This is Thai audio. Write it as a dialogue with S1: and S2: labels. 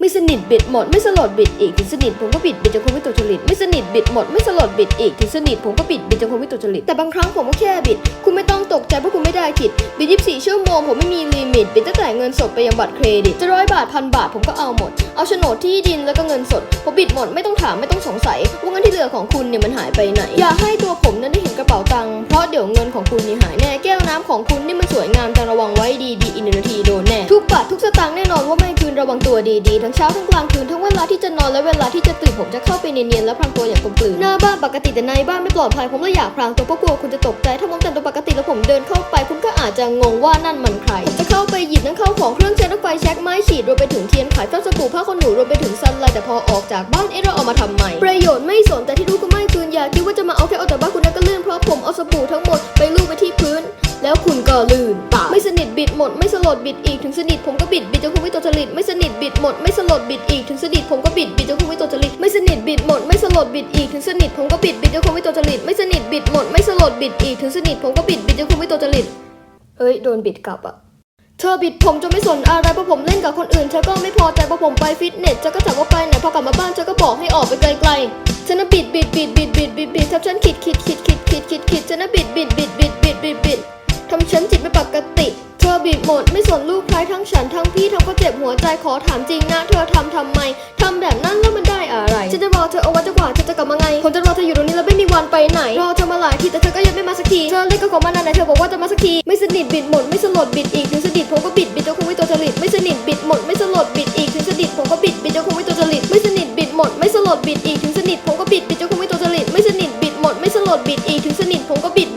S1: ไม่สนิทบิดหมดไม่สลดบิดอีกถึงสนิทผมก็บิดบิดจนคงไม่ตกจริตไม่สนิทบิดหมดไม่สลดบิดอีกถึงสนิทผมก็บิดบิดจนคงไม่ตกจริตแต่บางครั้งผมก็แค่บิด คุณไม่ต้องตกใจเพราะคุณไม่ได้ผิดบิดยี่สิบสี่ชั่วโมงผมไม่มีลิมิตบิดตั้งแต่เงินสดไปยังบัตรเครดิตจะร้อยบาทพันบาทผมก็เอาหมด เอาโฉนดที่ดินแล้วก็เงินสดผมบิดหมดไม่ต้องถามไม่ต้องสงสัยว่าเงินที่เหลือของคุณเนี่ยมันหายไปไหน อย่าให้ตัวผมนั้นได้เห็นกระเป๋าตังค์เพราะเดี๋ยวเงินของคุณนี่หายแน่แก้วน้ำของคุณนี่มันสวยงามจังระวังไว้ดีดีอีกหนึ่งนาทีโดนแน่ทุกบาททุกสตางค์แน่นอนว่าไม่คืน ระวังตัวดีๆ ทั้งเช้าทั้งกลางคืนทั้งเวลาที่จะนอนและเวลาที่จะตื่นผมจะเข้าไปเนียนๆและพรางตัวอย่างกลมกลืนหน้าบ้านปกติแต่ในบ้านไม่ปลอดภัยผมเลยอยากพรางตัวเพราะกลัวคุณจะตกใจถ้าผมแต่งตัวปกติแล้วผมเดินเข้าไป คุณก็อาจจะงงว่านั่นมันใครผมจะเข้าไปหยิบทั้งเข้าของเครื่องใช้รถไฟแช็กไม้ฉีดรวมไปถึงเทียนขายเต้าสบู่ผ้าขนหนูรวมไปถึงซันไลท์แต่พอออกจากบ้านเอ๊ะเราเอามาทำไมประโยชน์ไม่สนแต่ที่รู้ก็ไม่คืนอย่าคิดว่าจะมาเอาแค่เอาแต่บ้านคุณนั่นก็ลื่นเพราะผมเอาสบู่ทั้งหมดไปลูบไปที่พื้น แล้วคุณก็ลื่นต บิดหมดไม่สลดบิดอีกถึงสนิทผมก็บิดบิดจนคุณไม่ตกจริตไม่สนิทบิดหมดไม่สลดบิดอีกถึงสนิทผมก็บิดบิดจนคุณไม่ตกจริตไม่สนิทบิดหมดไม่สลดบิดอีกถึงสนิทผมก็บิดบิดจนคุณไม่ตกจริตไม่สนิทบิดหมดไม่สลดบิดอีกถึงสนิทผมก็บิดบิดจนคุณไม่ตกจริตเฮ้ยโดนบิดกลับอะเธอบิดผมจนไม่สนอะไรเพราะผมเล่นกับคนอื่นเธอก็ไม่พอใจเพราะผมไปฟิตเนสเธอก็ถามว่าไปไหนพอกลับมาบ้านเธอก็บอกให้ออกไปไกลๆฉันน่ะบิดบิดบิดบิดบิดบิดบิดทับฉันขิดขิดขิดขิดขิดขิดขิดฉันน่ะบิดบิดบิดบิดบิดบิดบิดทำฉัน ผิดหมด ไม่สนลูกใครทั้งฉันทั้งพี่ทั้งก็เจ็บหัวใจขอถามจริงนะเธอทำทำไมทำแบบนั้นแล้วมันได้อะไรฉันจะรอเธอเอาไว้จะกว่าเธอจะกลับมาไงผมจะรอเธออยู่ตรงนี้แล้วไม่มีวันไปไหนรอเธอมาหลายทีแต่เธอก็ยังไม่มาสักทีเธอเรียกก็ขอมานานไหนเธอบอกว่าจะมาสักทีไม่สนิทบิดหมดไม่สลดบิดอีกถึงสนิทผมก็บิดบิดจนคงไม่ตัวจริตไม่สนิทบิดหมดไม่สลดบิดอีกถึงสนิทผมก็บิดบิดจนคงไม่ตัวจริตไม่สนิทบิดหมดไม่สลดบิดอีกถึงสนิทผมก็บิดบิดจนคงไม่ตัวจริตไม่สนิทบิดหมดไม่สลดบิดอีกถึงสนิทผมก็บิด